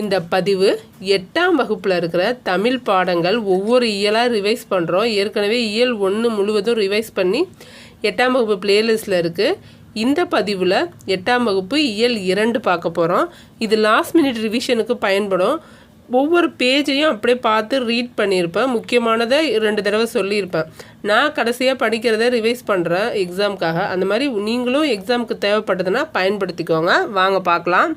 இந்த பதிவு எட்டாம் வகுப்பில் இருக்கிற தமிழ் பாடங்கள் ஒவ்வொரு இயலாக ரிவைஸ் பண்ணுறோம் ஏற்கனவே இயல் ஒன்று முழுவதும் ரிவைஸ் பண்ணி எட்டாம் வகுப்பு பிளேலிஸ்ட்டில் இருக்குது இந்த பதிவில் எட்டாம் வகுப்பு இயல் இரண்டு பார்க்க போகிறோம் இது லாஸ்ட் மினிட் ரிவிஷனுக்கு பயன்படும். ஒவ்வொரு பேஜையும் அப்படியே பார்த்து ரீட் பண்ணியிருப்பேன். முக்கியமானதை ரெண்டு தடவை சொல்லியிருப்பேன். நான் கடைசியாக படிக்கிறத ரிவைஸ் பண்ணுறேன் எக்ஸாமுக்காக அந்த மாதிரி நீங்களும் எக்ஸாமுக்கு தேவைப்பட்டதுன்னா பயன்படுத்திக்கோங்க. வாங்க பார்க்கலாம்.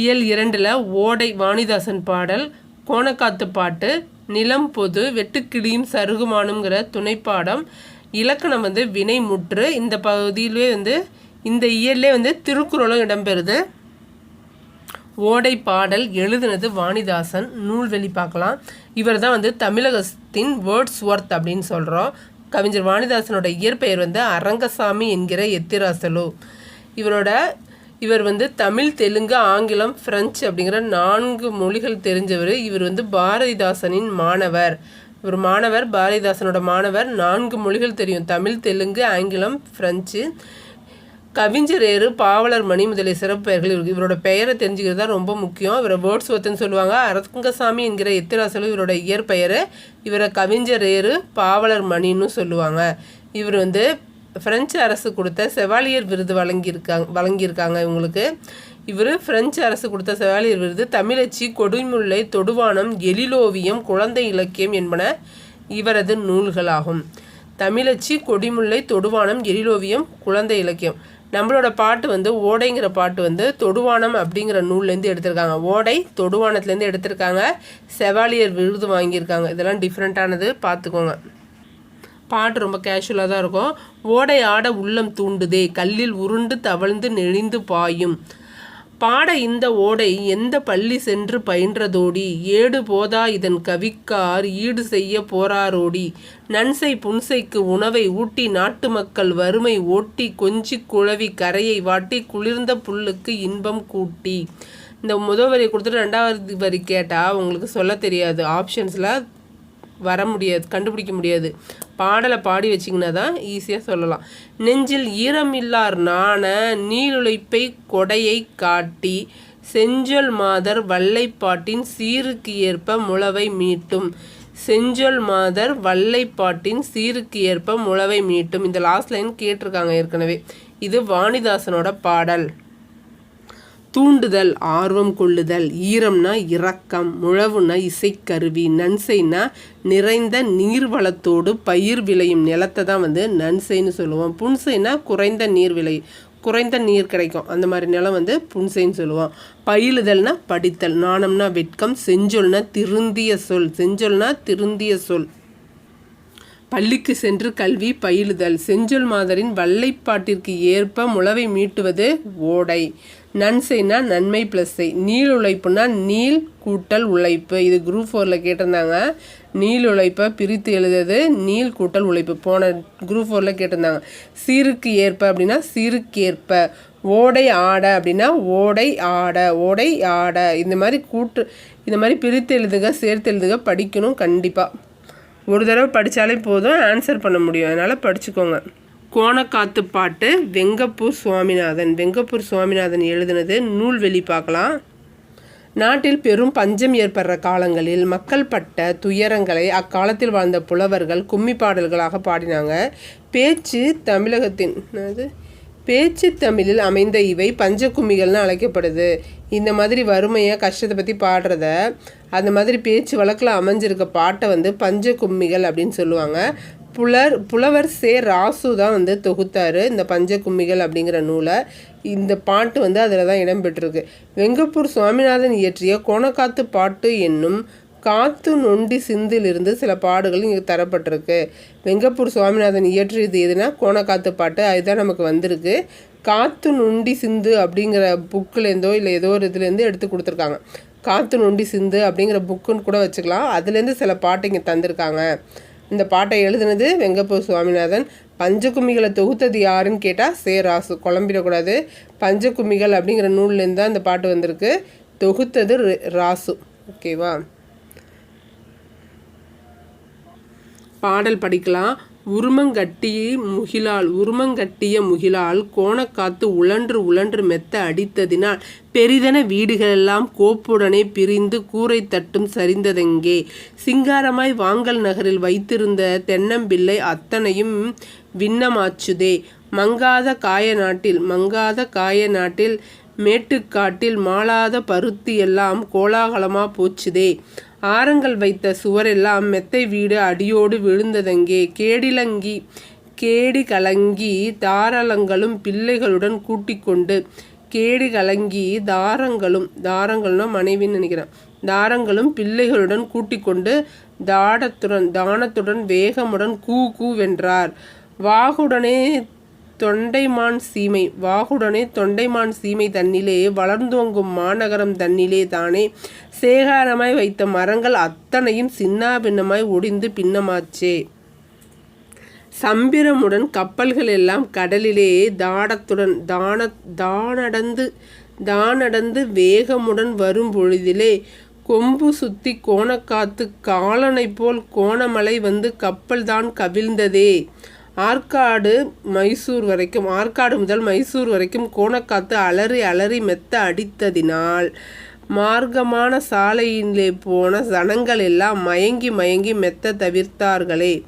இயல் இரண்டில் ஓடை வாணிதாசன் பாடல் கோணக்காத்து பாட்டு நிலம் பொது வெட்டுக்கிளியும் சருகுமானுங்கிற துணைப்பாடம் இலக்கணம் வந்து வினை முற்று. இந்த பகுதியிலே வந்து இந்த இயல்லே வந்து திருக்குறளும் இடம்பெறுது. ஓடை பாடல் எழுதுனது வாணிதாசன். நூல் வெளி பார்க்கலாம். இவர் தான் வந்து தமிழகத்தின் வேர்ட்ஸ் ஒர்த் அப்படின்னு சொல்கிறோம் கவிஞர் வாணிதாசனோட இயற்பெயர் வந்து அரங்கசாமி என்கிற எத்திராசலு. இவரோட இவர் வந்து தமிழ் தெலுங்கு ஆங்கிலம் பிரெஞ்சு அப்படிங்கிற நான்கு மொழிகள் தெரிஞ்சவர். இவர் வந்து பாரதிதாசனின் மாணவர். இவர் மாணவர் பாரதிதாசனோட மாணவர். நான்கு மொழிகள் தெரியும். தமிழ் தெலுங்கு ஆங்கிலம் பிரெஞ்சு. கவிஞரேறு பாவலர் மணி முதலிய சிறப்பு பெயர்கள் இவருக்கு. இவரோட பெயரை தெரிஞ்சுக்கிறது தான் ரொம்ப முக்கியம். இவரை வேர்ட்ஸ் ஒத்துன்னு சொல்லுவாங்க. அரங்கசாமி என்கிற எத்திராசலும் இவரோட இயற்பெயர். இவரை கவிஞரேறு பாவலர் மணின்னு சொல்லுவாங்க. இவர் வந்து ஃப்ரெஞ்சு அரசு கொடுத்த செவாலியர் விருது வழங்கியிருக்காங்க வழங்கியிருக்காங்க இவங்களுக்கு. இவர் பிரெஞ்சு அரசு கொடுத்த செவாலியர் விருது தமிழச்சி கொடுமுல்லை தொடுவானம் எழிலோவியம் குழந்தை இலக்கியம் என்பன இவரது நூல்களாகும். தமிழச்சி கொடிமுல்லை தொடுவானம் எழிலோவியம் குழந்தை இலக்கியம். நம்மளோட பாட்டு வந்து ஓடைங்கிற பாட்டு வந்து தொடுவானம் அப்படிங்கிற நூல்லேருந்து எடுத்திருக்காங்க. ஓடை தொடுவானத்துலேருந்து எடுத்திருக்காங்க. செவாலியர் விருது வாங்கியிருக்காங்க. இதெல்லாம் டிஃப்ரெண்ட்டானது பார்த்துக்கோங்க. பாட்டு ரொம்ப கேஷுவலாக தான் இருக்கும். ஓடை ஆட உள்ளம் தூண்டுதே கல்லில் உருண்டு தவழ்ந்து நெளிந்து பாயும். பாட இந்த ஓடை எந்த பள்ளி சென்று பயின்றதோடி ஏடு போதா இதன் கவிக்கார் ஈடு செய்ய போராரோடி நன்சை புன்சைக்கு உணவை ஊட்டி நாட்டு மக்கள் வறுமை ஓட்டி கொஞ்சி குழவி கரையை வாட்டி குளிர்ந்த புல்லுக்கு இன்பம் கூட்டி. இந்த முதல் வரி கொடுத்துட்டு ரெண்டாவது வரி கேட்டால் உங்களுக்கு சொல்ல தெரியாது. ஆப்ஷன்ஸில் வர முடியாது கண்டுபிடிக்க முடியாது. பாடலை பாடி வச்சிங்கன்னா தான் ஈஸியாக சொல்லலாம். நெஞ்சில் ஈரமில்லார் நாண நீளுழைப்பை கொடையை காட்டி செஞ்சொல் மாதர் வல்லைப்பாட்டின் சீருக்கு ஏற்ப முளவை மீட்டும். செஞ்சொல் மாதர் வல்லைப்பாட்டின் சீருக்கு ஏற்ப முளவை மீட்டும். இந்த லாஸ்ட் லைன் கேட்டிருக்காங்க ஏற்கனவே. இது வாணிதாசனோட பாடல். தூண்டுதல் ஆர்வம் கொள்ளுதல் ஈரம்னா இரக்கம் முழவுனா இசைக்கருவி நன்சைனா நிறைந்த நீர்வளத்தோடு பயிர் விளையும் நிலத்தை தான் வந்து நன்சைன்னு சொல்லுவோம். புன்சைனா குறைந்த நீர் விளை குறைந்த நீர் கிடைக்கும். அந்த மாதிரி நிலம் வந்து புன்சைன்னு சொல்லுவோம். பயிலுதல்னா படித்தல் நாணம்னா வெட்கம் செஞ்சொல்னா திருந்திய சொல் செஞ்சொல்னா திருந்திய சொல். பள்ளிக்கு சென்று கல்வி பயிலுதல் செஞ்சொல் மாதரின் வல்லைப்பாட்டிற்கு ஏற்ப முளவை மீட்டுவது ஓடை. நன்சைனா நன்மை ப்ளஸ்ஸை நீள் உழைப்புனா நீள் கூட்டல் உழைப்பு. இது குரூப் ஃபோரில் கேட்டிருந்தாங்க. நீள் உழைப்பை பிரித்து எழுதுறது நீள் கூட்டல் உழைப்பு. போன குரூப் ஃபோரில் கேட்டிருந்தாங்க. சீருக்கு ஏற்ப அப்படின்னா சீருக்கேற்ப. ஓடை ஆட அப்படின்னா ஓடை ஆட ஓடை ஆட. இந்த மாதிரி கூட்டு இந்த மாதிரி பிரித்து எழுதுக சேர்த்து எழுதுக படிக்கணும் கண்டிப்பாக ஒரு தடவை படித்தாலே போதும் ஆன்சர் பண்ண முடியும். அதனால் படிச்சுக்கோங்க. கோணக்காத்து பாட்டு வெங்கப்பூர் சுவாமிநாதன். வெங்கப்பூர் சுவாமிநாதன் எழுதினது நூல்வெளி பார்க்கலாம். நாட்டில் பெரும் பஞ்சம் ஏற்படுற காலங்களில் மக்கள் பட்ட துயரங்களை அக்காலத்தில் வாழ்ந்த புலவர்கள் கும்மி பாடல்களாக பாடினாங்க. பேச்சு தமிழகத்தின் அது பேச்சு தமிழில் அமைந்த இவை பஞ்ச கும்மிகள்னு அழைக்கப்படுது. இந்த மாதிரி வறுமையை கஷ்டத்தை பற்றி பாடுறத அந்த மாதிரி பேச்சு வழக்கில் அமைஞ்சிருக்க பாட்டை வந்து பஞ்ச கும்மிகள் அப்படின்னு சொல்லுவாங்க. புலர் புலவர் சே ராசு தான் வந்து தொகுத்தார் இந்த பஞ்ச கும்மிகள் அப்படிங்கிற நூலை. இந்த பாட்டு வந்து அதில் தான் இடம்பெற்றிருக்கு வெங்கப்பூர் சுவாமிநாதன் இயற்றிய கோணக்காத்து பாட்டு என்னும் காத்து நொண்டி சிந்திலிருந்து சில பாடுகள் இங்கே தரப்பட்டிருக்கு. வெங்கப்பூர் சுவாமிநாதன் இயற்றியது எதுனா கோணக்காத்து பாட்டு அதுதான் நமக்கு வந்திருக்கு. காத்து நொண்டி சிந்து அப்படிங்கிற புக்கிலேருந்தோ இல்லை ஏதோ ஒரு இதுலேருந்து எடுத்து கொடுத்துருக்காங்க. காத்து நொண்டி சிந்து அப்படிங்கிற புக்குன்னு கூட வச்சுக்கலாம். அதுலேருந்து சில பாட்டு இங்கே தந்திருக்காங்க. இந்த பாட்டை எழுதுனது வெங்கப்பூர் சுவாமிநாதன். பஞ்சகுமிகளை தொகுத்தது யாருன்னு கேட்டால் சே ராசு. குழம்பிடக்கூடாது. பஞ்சகுமிகள் அப்படிங்கிற நூல்லேருந்து தான் இந்த பாட்டு வந்திருக்கு. தொகுத்தது ராசு. ஓகேவா? பாடல் படிக்கலாம். உருமங்கட்டி முகிலால் உருமங்கட்டிய முகிலால் கோணக்காத்து உழன்று உழன்று மெத்த அடித்ததினால் பெரிதன வீடுகளெல்லாம் கோப்புடனே பிரிந்து கூரை தட்டும் சரிந்ததெங்கே? சிங்காரமாய் வாங்கல் நகரில் வைத்திருந்த தென்னம்பிள்ளை அத்தனையும் விண்ணமாச்சுதே. மங்காத காய நாட்டில் மங்காத காய நாட்டில் மேட்டுக்காட்டில் மாளாத பருத்தி எல்லாம் கோலாகலமாக போச்சுதே. ஆரங்கள் வைத்த சுவரெல்லாம் மெத்தை வீடு அடியோடு விழுந்ததங்கே? கேடிலங்கி கேடி கலங்கி தாராளங்களும் பிள்ளைகளுடன் கூட்டிக் கொண்டு கேடி கலங்கி தாரங்களும் தாரங்கள்னா மனைவின்னு நினைக்கிறேன். தாரங்களும் பிள்ளைகளுடன் கூட்டிக் கொண்டு தாடத்துடன் தானத்துடன் வேகமுடன் கூ கூ வென்றார். வாகுடனே தொண்டைமான் சீமை. வாகுடனே தொண்டைமான் சீமை தன்னிலே வளர்ந்தோங்கும் மாநகரம் தன்னிலே தானே. சேகாரமாய் வைத்த மரங்கள் அத்தனையும் சின்னாபின்னமாய் ஒடிந்து பின்னமாச்சே. சம்பிரமுடன் கப்பல்கள் எல்லாம் கடலிலே தாடத்துடன் தான தானடந்து தானடந்து வேகமுடன் வரும் பொழுதிலே கொம்பு சுத்தி கோணக்காத்து காலனை போல் கோணமலை வந்து கப்பல் தான் கவிழ்ந்ததே. ஆற்காடு மைசூர் வரைக்கும் ஆற்காடு முதல் மைசூர் வரைக்கும் கோணக்காத்து அலறி அலறி மெத்த அடித்ததினால் மார்க்கமான சாலையிலே போன ஜனங்கள் எல்லாம் மயங்கி மயங்கி மெத்த தவிர்த்தார்களே.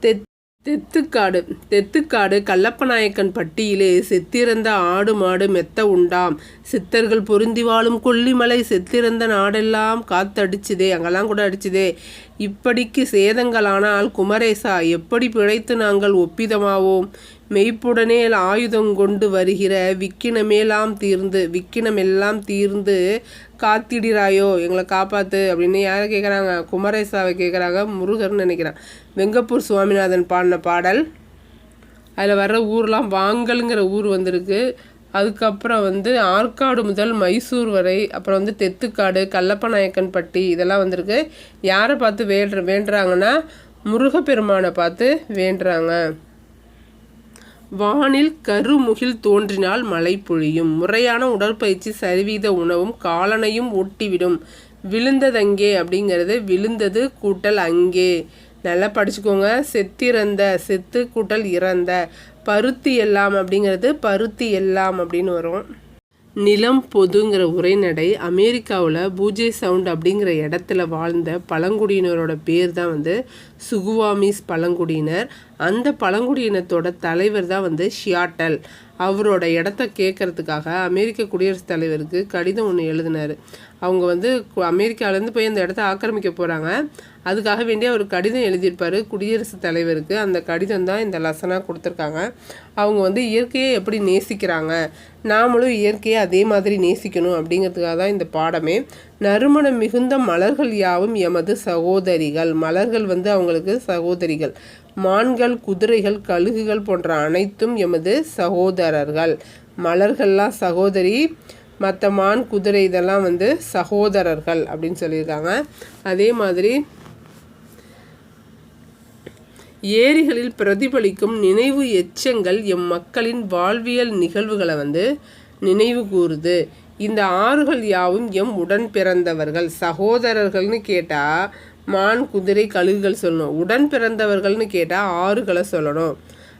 தெத் தெத்துக்காடு. தெத்துக்காடு கல்லப்பநாயக்கன் பட்டியிலே செத்திறந்த ஆடு மாடு மெத்த உண்டாம். சித்தர்கள் பொருந்தி வாழும் கொல்லிமலை செத்திறந்த நாடெல்லாம் காத்தடிச்சுதே அங்கெல்லாம் கூட அடிச்சுதே. இப்படிக்கு சேதங்களானால் குமரேசா எப்படி பிழைத்து நாங்கள் ஒப்பிதமாவோம்? மெய்ப்புடனே ஆயுதங்கொண்டு வருகிற விக்கினமேலாம் தீர்ந்து விக்கினமெல்லாம் தீர்ந்து காத்திடிராயோ? எங்களை காப்பாற்று அப்படின்னு யாரை கேட்குறாங்க குமரேசாவை கேட்குறாங்க முருகர்னு நினைக்கிறான். வெங்கப்பூர் சுவாமிநாதன் பாடின பாடல் அதில் வர்ற ஊர்லாம் வாங்கலுங்கிற ஊர் வந்திருக்கு. அதுக்கப்புறம் வந்து ஆற்காடு முதல் மைசூர் வரை அப்புறம் வந்து தெத்துக்காடு கல்லப்பநாயக்கன் பட்டி இதெல்லாம் வந்திருக்கு. யாரை பார்த்து வேண்ட வேண்டுறாங்கன்னா முருகப்பெருமானை பார்த்து வேண்டுறாங்க. வானில் கருமுகில் தோன்றினால் மழை பொழியும். முறையான உடற்பயிற்சி சரிவீத உணவும் காலனையும் ஒட்டிவிடும். விழுந்ததங்கே அப்படிங்கிறது விழுந்தது கூட்டல் அங்கே. நல்லா படிச்சுக்கோங்க. செத்திறந்த செத்து கூட்டல் இறந்த. பருத்தி எல்லாம் அப்படிங்கிறது பருத்தி எல்லாம் அப்படின்னு வரும். நிலம் பொதுங்கிற உரைநடை அமெரிக்காவில் பூஜை சவுண்ட் அப்படிங்கிற இடத்துல வாழ்ந்த பழங்குடியினரோட பேர் தான் வந்து சுகுவாமிஸ் பழங்குடியினர். அந்த பழங்குடியினத்தோட தலைவர் தான் வந்து ஷியாட்டல் அவரோட இடத்த கேட்கறதுக்காக அமெரிக்க குடியரசுத் தலைவருக்கு கடிதம் ஒன்று எழுதினார். அவங்க வந்து அமெரிக்காவிலேருந்து போய் அந்த இடத்த ஆக்கிரமிக்க போகிறாங்க அதுக்காக வேண்டிய ஒரு கடிதம் எழுதியிருப்பார் குடியரசுத் தலைவருக்கு. அந்த கடிதம் தான் இந்த லெசனாக கொடுத்துருக்காங்க. அவங்க வந்து இயற்கையை எப்படி நேசிக்கிறாங்க? நாமளும் இயற்கையை அதே மாதிரி நேசிக்கணும் அப்படிங்கிறதுக்காக தான் இந்த பாடமே. நறுமணம் மிகுந்த மலர்கள் யாவும் எமது சகோதரிகள். மலர்கள் வந்து அவங்களுக்கு சகோதரிகள். மான்கள் குதிரைகள் கழுகுகள் போன்ற அனைத்தும் எமது சகோதரர்கள். மலர்கள்லாம் சகோதரி மற்ற மான் குதிரை இதெல்லாம் வந்து சகோதரர்கள் அப்படின்னு சொல்லியிருக்காங்க. அதே மாதிரி ஏரிகளில் பிரதிபலிக்கும் நினைவு எச்சங்கள் எம் மக்களின் வாழ்வியல் நிகழ்வுகளை வந்து நினைவு கூறுது. இந்த ஆறுகள் யாவும் எம் உடன் பிறந்தவர்கள். சகோதரர்கள்னு கேட்டால் மான் குதிரை கழுகுகள் சொல்லணும். உடன் பிறந்தவர்கள்னு கேட்டால் ஆறுகளை சொல்லணும்.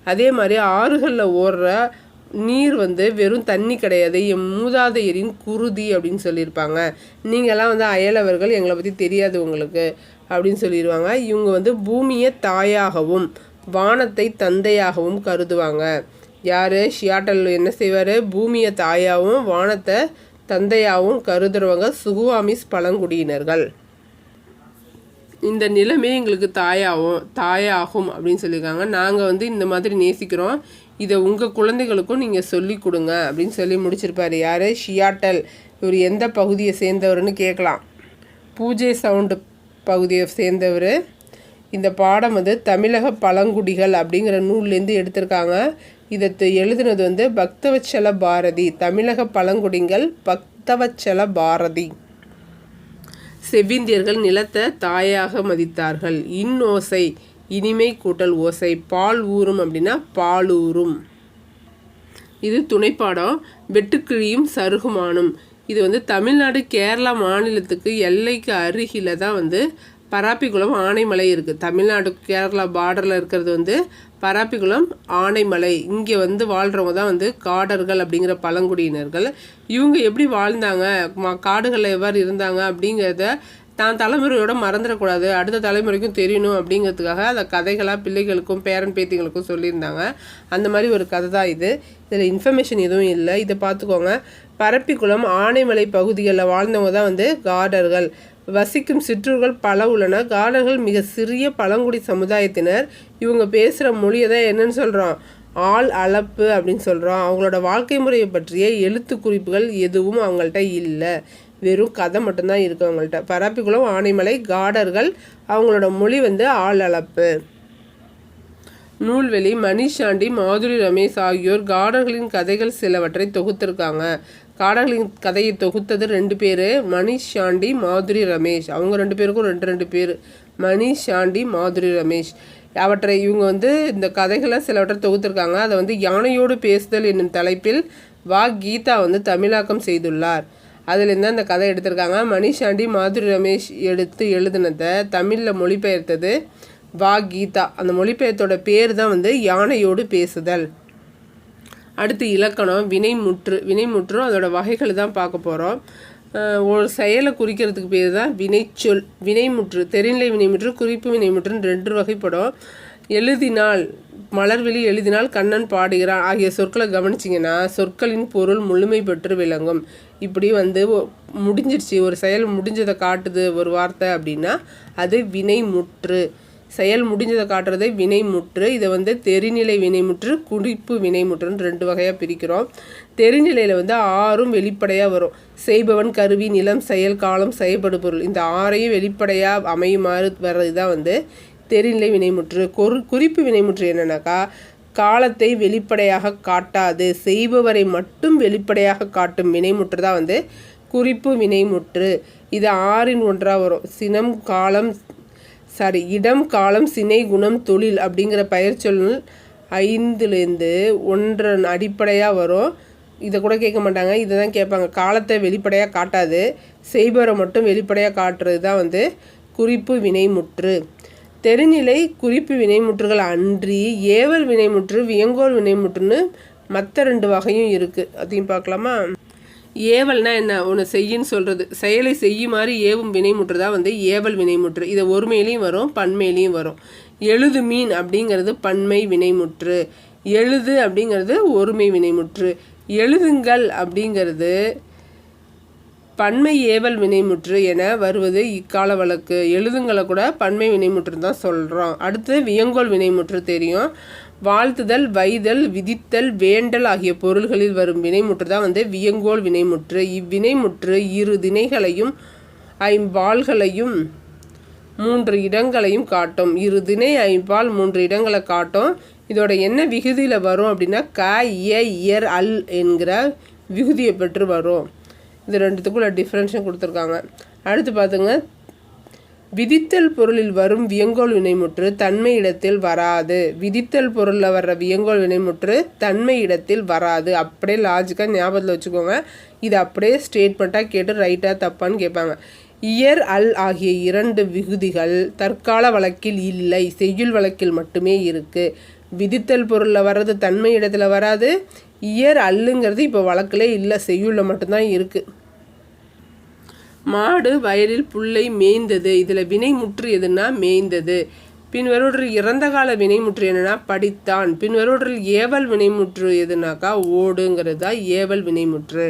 அதே மாதிரி ஆறுகளில் ஓடுற நீர் வந்து வெறும் தண்ணி கிடையாது என் மூதாதையரின் குருதி அப்படின்னு சொல்லியிருப்பாங்க. நீங்கள்லாம் வந்து அயலவர்கள் எங்களை பற்றி தெரியாது உங்களுக்கு அப்படின்னு சொல்லிடுவாங்க இவங்க வந்து பூமியை தாயாகவும் வானத்தை தந்தையாகவும் கருதுவாங்க. யார்? ஷியாட்டல் என்ன செய்வார்? பூமியை தாயாகவும் வானத்தை தந்தையாகவும் கருதுறவங்க சுகுவாமிஸ் பழங்குடியினர்கள். இந்த நிலமே எங்களுக்கு தாயாகும் தாயாகும் அப்படின்னு சொல்லியிருக்காங்க. நாங்கள் வந்து இந்த மாதிரி நேசிக்கிறோம். இதை உங்கள் குழந்தைகளுக்கும் நீங்கள் சொல்லி கொடுங்க அப்படின்னு சொல்லி முடிச்சிருப்பார். யார்? ஷியாட்டல். இவர் எந்த பகுதியை சேர்ந்தவர்னு கேட்கலாம். பூஜை சவுண்டு பகுதியை சேர்ந்தவர். இந்த பாடம் வந்து தமிழக பழங்குடிகள் அப்படிங்கிற நூல்லேருந்து எடுத்திருக்காங்க. இதை எழுதுனது வந்து பக்தவச்சல பாரதி. தமிழக பழங்குடிகள் பக்தவச்சல பாரதி. செவ்விந்தியர்கள் நிலத்தை தாயாக மதித்தார்கள். இன்னோசை. இனிமை கூட்டல் ஓசை பால் ஊறும் அப்படின்னா பாலூரும் இது துணைப்பாடம் வெட்டுக்கிழியும் சருகுமானும். இது வந்து தமிழ்நாடு கேரளா மாநிலத்துக்கு எல்லைக்கு அருகில் தான் வந்து பராப்பிக்குளம் ஆனைமலை இருக்குது தமிழ்நாடு கேரளா பார்டரில் இருக்கிறது வந்து பராப்பிக்குளம் ஆனைமலை. இங்கே வந்து வாழ்கிறவங்க தான் வந்து காடர்கள் அப்படிங்கிற பழங்குடியினர்கள். இவங்க எப்படி வாழ்ந்தாங்க? காடுகளில் எவ்வாறு இருந்தாங்க அப்படிங்கிறத தான் தலைமுறையோட மறந்துடக்கூடாது. அடுத்த தலைமுறைக்கும் தெரியணும் அப்படிங்கிறதுக்காக அதை கதைகளாக பிள்ளைகளுக்கும் பேரன் பேத்திகளுக்கும் சொல்லியிருந்தாங்க. அந்த மாதிரி ஒரு கதை தான் இது. இதில் இன்ஃபர்மேஷன் எதுவும் இல்லை. இதை பார்த்துக்கோங்க. பரப்பிக்குளம் ஆனைமலை பகுதிகளில் வாழ்ந்தவங்க தான் வந்து கார்டர்கள் வசிக்கும் சிற்றூர்கள் பல உள்ளன. கார்டர்கள் மிக சிறிய பழங்குடி சமுதாயத்தினர். இவங்க பேசுகிற மொழியை தான் என்னன்னு சொல்கிறோம் ஆள் அளப்பு அப்படின்னு சொல்கிறோம் அவங்களோட வாழ்க்கை முறையை பற்றிய எழுத்து குறிப்புகள் எதுவும் அவங்கள்ட்ட இல்லை. வெறும் கதை மட்டும்தான் இருக்குது அவங்கள்ட்ட. பரப்பிக்குளம் ஆனைமலை காடர்கள் அவங்களோட மொழி வந்து ஆள் நூல்வெளி மணிஷாண்டி மாதுரி ரமேஷ் ஆகியோர் காடர்களின் கதைகள் சிலவற்றை தொகுத்திருக்காங்க. காடர்களின் கதையை தொகுத்தது ரெண்டு பேர் மணிஷாண்டி மாதுரி ரமேஷ். அவங்க ரெண்டு பேருக்கும் ரெண்டு ரெண்டு பேர். மணிஷாண்டி மாதுரி ரமேஷ். அவற்றை இவங்க வந்து இந்த கதைகளை சிலவற்றை தொகுத்திருக்காங்க. அதை வந்து யானையோடு பேசுதல் என்னும் தலைப்பில் வா கீதா வந்து தமிழாக்கம் செய்துள்ளார். அதுலேருந்து அந்த கதை எடுத்திருக்காங்க. மணிஷாண்டி மாதுரி ரமேஷ் எடுத்து எழுதினதை தமிழில் மொழிபெயர்த்தது வா கீதா. அந்த மொழிபெயர்த்தோட பேர் தான் வந்து யானையோடு பேசுதல். அடுத்து இலக்கணம் வினைமுற்று வினைமுற்றும் அதோட வகைகள் தான் பார்க்க போகிறோம் ஒரு செயலை குறிக்கிறதுக்கு பேர் தான் வினைச்சொல் வினைமுற்று தெரிநிலை வினைமுற்று குறிப்பு வினைமுற்றுன்னு ரெண்டு வகைப்படும். எழுதினால் மலர்விழி எழுதினால் கண்ணன் பாடுகிறான். ஆகிய சொற்களை கவனிச்சிங்கன்னா சொற்களின் பொருள் முழுமை பெற்று விளங்கும். இப்படி வந்து முடிஞ்சிருச்சு ஒரு செயல் முடிஞ்சதை காட்டுது ஒரு வார்த்தை அப்படின்னா அது வினைமுற்று. செயல் முடிஞ்சதை காட்டுறதே வினைமுற்று. இதை வந்து தெரிநிலை வினைமுற்று குறிப்பு வினைமுற்றுன்னு ரெண்டு வகையாக பிரிக்கிறோம். தெரிநிலையில் வந்து ஆறும் வெளிப்படையாக வரும். செய்பவன் கருவி நிலம் செயல் காலம் செயல்படு பொருள். இந்த ஆறையும் வெளிப்படையாக அமையுமாறு வர்றது தான் வந்து தெரிநிலை வினைமுற்று. கொரு குறிப்பு வினைமுற்று என்னென்னாக்கா காலத்தை வெளிப்படையாக காட்டாது. செய்பவரை மட்டும் வெளிப்படையாக காட்டும் வினைமுற்று தான் வந்து குறிப்பு வினைமுற்று. இது ஆறின் ஒன்றாக வரும். சினம் காலம் சாரி இடம் காலம் சினை குணம் தொழில் அப்படிங்கிற பயிர் ஐந்துலேருந்து ஒன்றன் அடிப்படையாக வரும். இதை கூட கேட்க மாட்டாங்க. இதை தான் கேட்பாங்க. காலத்தை வெளிப்படையாக காட்டாது. செய்பவரை மட்டும் வெளிப்படையாக காட்டுறது தான் வந்து குறிப்பு வினைமுற்று. தெருநிலை குறிப்பு வினைமுற்றுகள் அன்றி ஏவல் வினைமுற்று வியங்கோல் வினைமுற்றுன்னு மற்ற ரெண்டு வகையும் இருக்குது அதையும் பார்க்கலாமா? ஏவல்னா என்ன? ஒன்று செய்யின்னு சொல்கிறது செயலை செய்யுமாறு ஏவும் வினைமுற்று தான் வந்து ஏவல் வினைமுற்று. இதை ஒருமையிலையும் வரும் பன்மையிலையும் வரும். எழுது மீன் அப்படிங்கிறது பன்மை வினைமுற்று. எழுது அப்படிங்கிறது ஒருமை வினைமுற்று. எழுதுங்கள் அப்படிங்கிறது பன்மை ஏவல் வினைமுற்று என வருவது இக்கால வழக்கு. எழுதுங்களை கூட பன்மை வினைமுற்று தான் சொல்கிறோம் அடுத்து வியங்கோல் வினைமுற்று தெரியும். வாழ்த்துதல் வைதல் விதித்தல் வேண்டல் ஆகிய பொருள்களில் வரும் வினைமுற்று தான் வந்து வியங்கோல் வினைமுற்று. இவ்வினைமுற்று இரு திணைகளையும் ஐம்பால்களையும் மூன்று இடங்களையும் காட்டும். இரு திணை ஐம்பால் மூன்று இடங்களை காட்டும். இதோட என்ன விகுதியில் வரும் அப்படின்னா க இய இயர் அல் என்கிற விகுதியை பெற்று வரும். இது ரெண்டுத்துக்குள்ள டிஃப்ரென்ஷன் கொடுத்துருக்காங்க. அடுத்து பார்த்துங்க. விதித்தல் பொருளில் வரும் வியங்கோல் வினைமுற்று தன்மை இடத்தில் வராது. விதித்தல் பொருளில் வர்ற வியங்கோல் வினைமுற்று தன்மை இடத்தில் வராது. அப்படியே லாஜிக்காக ஞாபகத்தில் வச்சுக்கோங்க. இது அப்படியே ஸ்டேட்மெண்ட்டாக கேட்டு ரைட்டாக தப்பான்னு கேட்பாங்க. இயர் அல் ஆகிய இரண்டு விகுதிகள் தற்கால வழக்கில் இல்லை. செய்யுள் வழக்கில் மட்டுமே இருக்குது விதித்தல் பொருளில் வர்றது தன்மை இடத்துல வராது. இயர் அல்லுங்கிறது இப்போ வழக்கில் இல்லை. செய்யுளில் மட்டும்தான் இருக்குது மாடு வயலில் புல்லை மேய்ந்தது. இதில் வினைமுற்று எதுனா மேய்ந்தது. பின்வருவற்றில் இறந்த கால வினைமுற்று என்னன்னா படித்தான். பின்வருவற்றில் ஏவல் வினைமுற்று எதுனாக்கா ஓடுங்கிறது தான் ஏவல் வினைமுற்று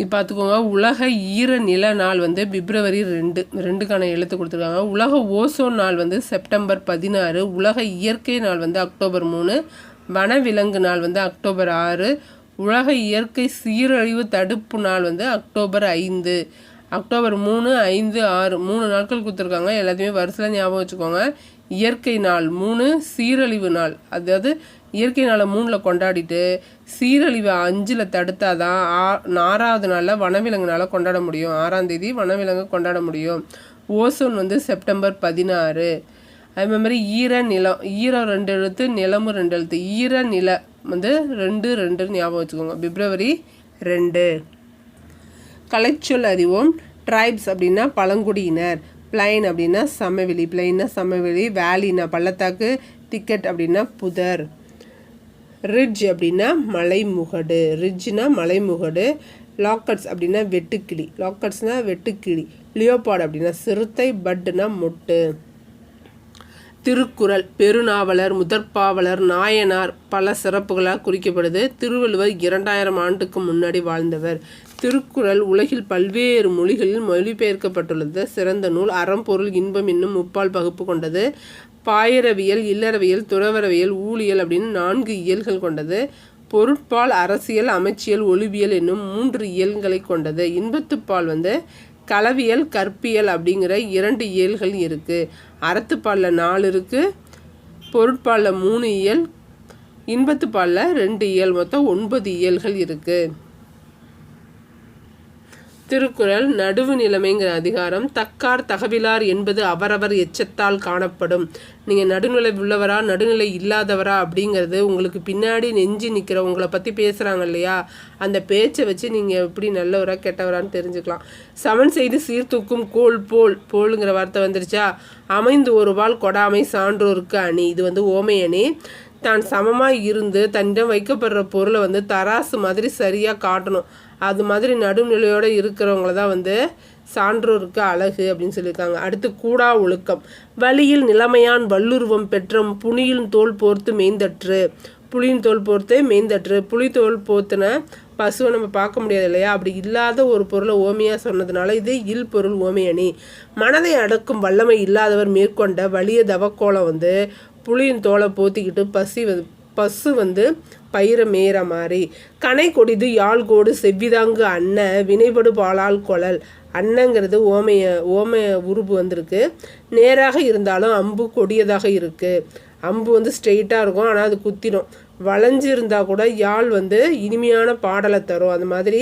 இது பார்த்துக்கோங்க. உலக ஈர நில நாள் வந்து பிப்ரவரி ரெண்டு. ரெண்டுக்கான எழுத்து கொடுத்துருக்காங்க. உலக ஓசோன் நாள் வந்து செப்டம்பர் பதினாறு. உலக இயற்கை நாள் வந்து அக்டோபர் மூணு. வனவிலங்கு நாள் வந்து அக்டோபர் ஆறு. உலக இயற்கை சீரழிவு தடுப்பு நாள் வந்து அக்டோபர் ஐந்து. அக்டோபர் மூணு ஐந்து ஆறு மூணு நாட்கள் கொடுத்துருக்காங்க. எல்லாத்தையுமே வருஷத்தில் ஞாபகம் வச்சுக்கோங்க. இயற்கை நாள் மூணு சீரழிவு நாள். அதாவது இயற்கை நாளை மூணில் கொண்டாடிட்டு சீரழிவை அஞ்சில் தடுத்தாதான் ஆ ஆறாவது நாளில் வனவிலங்குனால் கொண்டாட முடியும். ஆறாம் தேதி வனவிலங்கு கொண்டாட முடியும். ஓசோன் வந்து செப்டம்பர் பதினாறு. அதே மாதிரி ஈர நிலம் ஈரம் ரெண்டு எழுத்து நிலமும் ரெண்டு எழுத்து. ஈர நில வந்து ரெண்டு ரெண்டு ஞாபகம் வச்சுக்கோங்க. பிப்ரவரி ரெண்டு. கலைச்சொல் அறிவோம். ட்ரைப்ஸ் அப்படின்னா பழங்குடியினர். பிளைன் அப்படின்னா சமவெளி. பிளைன்னா சமவெளி. வேலினா பள்ளத்தாக்கு. திக்கெட் அப்படின்னா புதர். ரிட்ஜ் அப்படின்னா மலைமுகடு. ரிட்ஜ்னா மலைமுகடு. லாக்கட்ஸ் அப்படின்னா வெட்டுக்கிளி. லாக்கட்ஸ்னால் வெட்டுக்கிளி. லியோபாட் அப்படின்னா சிறுத்தை. பட்டுனா மொட்டு. திருக்குறள் பெருநாவலர் முதற்பாவலர் நாயனார் பல சிறப்புகளால் குறிக்கப்படுது. திருவள்ளுவர் இரண்டாயிரம் ஆண்டுக்கு முன்னாடி வாழ்ந்தவர். திருக்குறள் உலகில் பல்வேறு மொழிகளில் மொழிபெயர்க்கப்பட்டுள்ளது. சிறந்த நூல் அறம்பொருள் இன்பம் என்னும் முப்பால் பகுப்பு கொண்டது. பாயிரவியல் இல்லறவியல் துறவரவியல் ஊழியல் அப்படின்னு நான்கு இயல்கள் கொண்டது. பொருட்பால் அரசியல் அமைச்சியல் ஒளிவியல் என்னும் மூன்று இயல்களை கொண்டது. இன்பத்துப்பால் வந்து களவியல் கற்பியல் அப்படிங்கிற இரண்டு இயல்கள் இருக்குது அறத்துப்பாலில் நாலு இருக்குது பொருட்பாலில் மூணு இயல் இன்பத்துப்பாலில் ரெண்டு இயல். மொத்தம் ஒன்பது இயல்கள் இருக்குது திருக்குறள் நடுவு நிலைமைங்கிற அதிகாரம் தக்கார் தகவிலார் என்பது அவரவர் எச்சத்தால் காணப்படும். நீங்கள் நடுநிலை உள்ளவரா நடுநிலை இல்லாதவரா அப்படிங்கிறது உங்களுக்கு பின்னாடி நெஞ்சு நிற்கிற உங்களை பற்றி பேசுகிறாங்க இல்லையா? அந்த பேச்சை வச்சு நீங்கள் எப்படி நல்லவரா கெட்டவரான்னு தெரிஞ்சுக்கலாம். சமன் செய்து சீர்தூக்கும் கோல் போல் போலுங்கிற வார்த்தை வந்துருச்சா? அமைந்து ஒருவாள் கொடாமை சான்றோருக்கு அணி. இது வந்து ஓமை அணி. தான் சமமாக இருந்து தன்னிடம் வைக்கப்படுற பொருளை வந்து தராசு மாதிரி சரியாக காட்டணும். அது மாதிரி நடுநிலையோடு இருக்கிறவங்கள தான் வந்து சான்றோருக்கு அழகு அப்படின்னு சொல்லியிருக்காங்க. அடுத்து கூடா ஒழுக்கம். வழியில் நிலைமையான் வல்லுருவம் பெற்ற புனியின் தோல் போர்த்து மேய்ந்தற்று. புளியின் தோல் போர்த்து மேய்ந்தற்று. புளி தோல் போர்த்துன பசுவை நம்ம பார்க்க முடியாது இல்லையா? அப்படி இல்லாத ஒரு பொருளை ஓமையாக சொன்னதுனால இது இல் பொருள் ஓமையணி மனதை அடக்கும் வல்லமை இல்லாதவர் மேற்கொண்ட வலிய தவக்கோலம் வந்து புளியின் தோலை போத்திக்கிட்டு பசி பசு வந்து பயிர மேற மாதிரி கனை கொடிது யாழ் கோடு செவ்விதாங்கு அன்ன வினைபடு பாலால் கொழல். அன்னங்கிறது ஓமைய ஓமைய உருபு வந்திருக்கு. நேராக இருந்தாலும் அம்பு கொடியதாக இருக்குது அம்பு வந்து ஸ்ட்ரெயிட்டாக இருக்கும் ஆனால் அது குத்திடும் வளைஞ்சு இருந்தால் கூட யாழ் வந்து இனிமையான பாடலை தரும். அந்த மாதிரி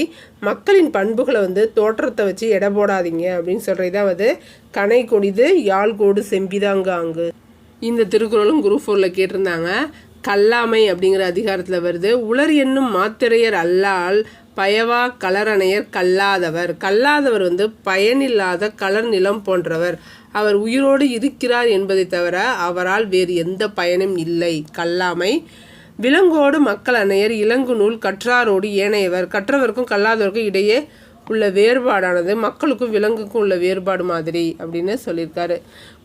மக்களின் பண்புகளை வந்து தோற்றத்தை வச்சு எடை போடாதீங்க அப்படின்னு சொல்கிறதான் வந்து கனை கொடிது யாழ் கோடு செம்பிதாங்க அங்கு இந்த திருக்குறளும் குரூப் ஃபோரில் கேட்டிருந்தாங்க. கல்லாமை அப்படிங்கிற அதிகாரத்தில் வருது. உலர் என்னும் மாத்திரையர் அல்லால் பயவா கலரணையர் கல்லாதவர். கல்லாதவர் வந்து பயனில்லாத கலர் நிலம் போன்றவர். அவர் உயிரோடு இருக்கிறார் என்பதை தவிர அவரால் வேறு எந்த பயனும் இல்லை. கல்லாமை விலங்கோடு மக்கள் அணையர் இலங்கு நூல் கற்றாரோடு ஏனையவர். கற்றவருக்கும் கல்லாதவருக்கும் இடையே உள்ள வேறுபாடானது மக்களுக்கும் விலங்குக்கும் உள்ள வேறுபாடு மாதிரி அப்படின்னு சொல்லியிருக்காரு.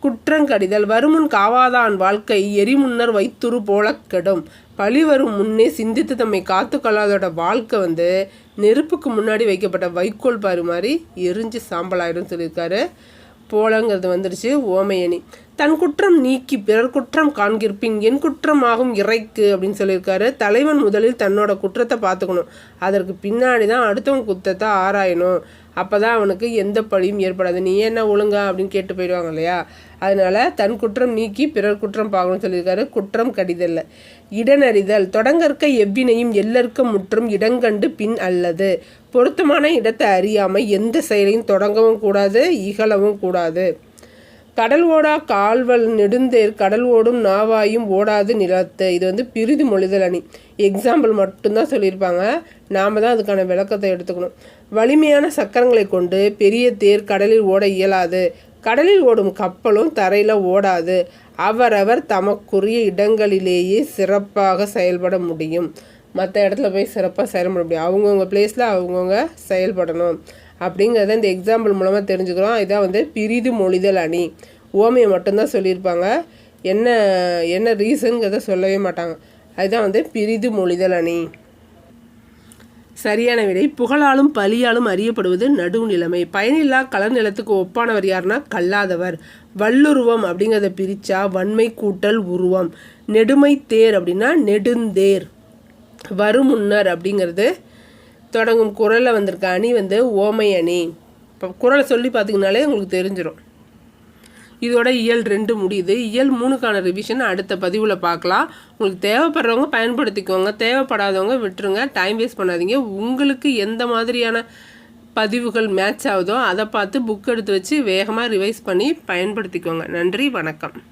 குற்றங்கடிதல் வருமுன் காவாதான் வாழ்க்கை எரிமுன்னர் வைத்துரு போல கெடும். பழி வரும் முன்னே சிந்தித்து தம்மை காத்து கொள்ளாதோட வாழ்க்கை வந்து நெருப்புக்கு முன்னாடி வைக்கப்பட்ட வைக்கோல் பாரு மாதிரி எரிஞ்சு சாம்பலாயிடும் சொல்லியிருக்காரு. போலங்கிறது வந்துடுச்சு ஓமையணி. தன் குற்றம் நீக்கி பிறர் குற்றம் காண்கிருப்பின் என் குற்றமாகும் இறைக்கு அப்படின்னு சொல்லியிருக்காரு. தலைவன் முதலில் தன்னோட குற்றத்தை பார்த்துக்கணும். அதற்கு பின்னாடி தான் அடுத்தவன் குற்றத்தை ஆராயணும். அப்போ தான் அவனுக்கு எந்த பழியும் ஏற்படாது. நீ என்ன ஒழுங்கா அப்படின்னு கேட்டு போயிடுவாங்க இல்லையா? அதனால் தன் குற்றம் நீக்கி பிறர் குற்றம் பார்க்கணும்னு சொல்லியிருக்காரு. குற்றம் கடிதல்ல. இடனறிதல். தொடங்கற்க எவ்வினையும் எல்லருக்கும் முற்றும் இடங்கண்டு பின் அல்லது. பொருத்தமான இடத்தை அறியாமல் எந்த செயலையும் தொடங்கவும் கூடாது இகழவும் கூடாது. கடல் ஓடா கால்வல் நெடுந்தேர் கடல் ஓடும் நாவாயும் ஓடாது நிலத்து. இது வந்து பிரிதி மொழிதல் அணி. எக்ஸாம்பிள் மட்டும்தான் சொல்லியிருப்பாங்க. நாம் தான் அதுக்கான விளக்கத்தை எடுத்துக்கணும். வலிமையான சக்கரங்களை கொண்டு பெரிய தேர் கடலில் ஓட இயலாது. கடலில் ஓடும் கப்பலும் தரையில் ஓடாது. அவரவர் தமக்குரிய இடங்களிலேயே சிறப்பாக செயல்பட முடியும். மற்ற இடத்துல போய் சிறப்பாக செயல்பட முடியும். அவங்கவுங்க பிளேஸில் அவங்கவுங்க செயல்படணும். அப்படிங்கிறத இந்த எக்ஸாம்பிள் மூலமாக தெரிஞ்சுக்கிறோம். இதான் வந்து பிரிது மொழிதல் அணி. ஓமையை மட்டும்தான் சொல்லியிருப்பாங்க. என்ன என்ன ரீசனுங்கிறத சொல்லவே மாட்டாங்க. அதுதான் வந்து பிரிது மொழிதல் அணி. சரியான விடை. புகழாலும் பலியாலும் அறியப்படுவது நடுநிலைமை பயனில்லா கலர் நிலத்துக்கு ஒப்பானவர் யாருன்னா கல்லாதவர். வல்லுருவம் அப்படிங்கிறத பிரித்தா வன்மை கூட்டல் உருவம். நெடுமை தேர் அப்படின்னா நெடுந்தேர். வருமுன்னர் அப்படிங்கிறது தொடங்கும் குரலில் வந்திருக்க அணி வந்து ஓமை அணி. இப்போ குரலை சொல்லி பார்த்தீங்கனாலே உங்களுக்கு தெரிஞ்சிடும் இதோட இயல் ரெண்டு முடியுது. இயல் மூணுக்கான ரிவிஷன் அடுத்த பதிவில் பார்க்கலாம் உங்களுக்கு தேவைப்படுறவங்க பயன்படுத்திக்கோங்க. தேவைப்படாதவங்க விட்டுருங்க. டைம் வேஸ்ட் பண்ணாதீங்க. உங்களுக்கு எந்த மாதிரியான பதிவுகள் மேட்ச் ஆகுதோ அதை பார்த்து புக் எடுத்து வச்சு வேகமாக ரிவைஸ் பண்ணி பயன்படுத்திக்கோங்க. நன்றி. வணக்கம்.